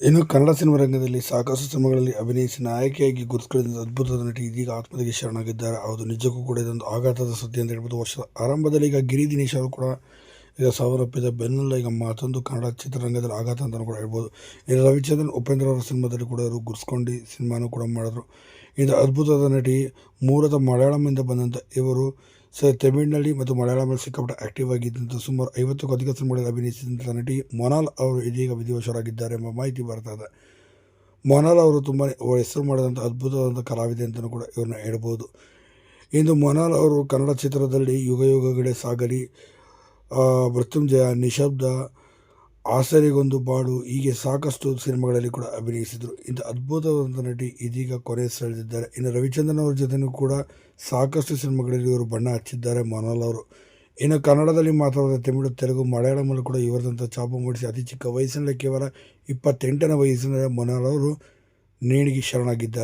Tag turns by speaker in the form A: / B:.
A: ಇನ್ನು ಕನ್ನಡ ಸಿನಿಮಾ ರಂಗದಲ್ಲಿ ಸಾಕಷ್ಟು ಸಿನಿಮಾಗಳಲ್ಲಿ ಅಭಿನಯಿಸಿ ನಾಯಕಿಯಾಗಿ ಗುರುತುಗಳಿಂದ ಅದ್ಭುತದ ನಟಿ ಇದೀಗ ಆತ್ಮದಿಗೆ ಶರಣಾಗಿದ್ದಾರೆ. ಹೌದು, ನಿಜಕ್ಕೂ ಕೂಡ ಇದೊಂದು ಆಘಾತದ ಸುದ್ದಿ ಅಂತ ಹೇಳ್ಬೋದು. ವರ್ಷದ ಆರಂಭದಲ್ಲಿ ಈಗ ಗಿರಿ ದಿನೇಶ್ ಅವರು ಕೂಡ ಈಗ ಸಾವಿರಪ್ಪಿದ ಬೆನ್ನಲ್ಲ ಈಗ ಮತ್ತೊಂದು ಕನ್ನಡ ಚಿತ್ರರಂಗದಲ್ಲಿ ಆಘಾತ ಅಂತಲೂ ಕೂಡ ಹೇಳ್ಬೋದು. ಇನ್ನು ರವಿಚಂದ್ರನ್, ಉಪೇಂದ್ರ ಅವರ ಸಿನಿಮಾದಲ್ಲಿ ಕೂಡ ಅವರು ಗುರ್ಸ್ಕೊಂಡು ಸಿನಿಮಾನು ಕೂಡ ಮಾಡಿದ್ರು. ಇದು ಅದ್ಭುತದ ನಟಿ, ಮೂಲತಃ ಮಲಯಾಳಂನಿಂದ ಬಂದಂಥ ಇವರು ಸ ತಮಿಳಿನಲ್ಲಿ ಮತ್ತು ಮಲಯಾಳಂನಲ್ಲಿ ಸಿಕ್ಕಾಪಟ್ಟೆ ಆಕ್ಟಿವ್ ಆಗಿದ್ದಂಥ ಸುಮಾರು ಐವತ್ತಕ್ಕೂ ಅಧಿಕ ಸಿನಿಮಾಗಳಲ್ಲಿ ಅಭಿನಯಿಸಿದಂಥ ನಟಿ ಮೊನಾಲ್ ಅವರು ಇದೀಗ ವಿಧಿವಶರಾಗಿದ್ದಾರೆ ಎಂಬ ಮಾಹಿತಿ ಬರ್ತಾ ಇದೆ. ಮೊನಾಲ್ ಅವರು ತುಂಬ ಹೆಸರು ಮಾಡಿದಂಥ ಅದ್ಭುತವಾದಂಥ ಕಲಾವಿದೆ ಅಂತಲೂ ಕೂಡ ಇವ್ರನ್ನ ಹೇಳ್ಬೋದು. ಇಂದು ಮೊನಾಲ್ ಅವರು ಕನ್ನಡ ಚಿತ್ರದಲ್ಲಿ ಯುಗ ಯುಗಗಳೇ ಸಾಗಲಿ ಮೃತ್ಯುಂಜಯ, ನಿಶಬ್ದ ಆಸರಿಗೊಂದು ಬಾಡು ಹೀಗೆ ಸಾಕಷ್ಟು ಸಿನಿಮಾಗಳಲ್ಲಿ ಕೂಡ ಅಭಿನಯಿಸಿದರು. ಇಂಥ ಅದ್ಭುತವಾದಂಥ ನಟಿ ಇದೀಗ ಕೊನೆ ಸೆಳೆದಿದ್ದಾರೆ. ಇನ್ನು ರವಿಚಂದ್ರನ್ ಅವರ ಜೊತೆನೂ ಕೂಡ ಸಾಕಷ್ಟು ಸಿನಿಮಾಗಳಲ್ಲಿ ಇವರು ಬಣ್ಣ ಹಚ್ಚಿದ್ದಾರೆ ಮನೋಲ್ ಅವರು. ಇನ್ನು ಕನ್ನಡದಲ್ಲಿ ಮಾತಾಡಿದ ತಮಿಳು, ತೆಲುಗು ಮಲಯಾಳಮಲ್ಲೂ ಕೂಡ ಇವರದಂಥ ಛಾಪು ಮೂಡಿಸಿ ಅತಿ ಚಿಕ್ಕ ವಯಸ್ಸಿನಲ್ಲಿ ಕೇವಲ ಇಪ್ಪತ್ತೆಂಟನೇ ವಯಸ್ಸಿನ ಮನೋಲ್ ಅವರು ನೇಣಿಗೆ ಶರಣಾಗಿದ್ದಾರೆ.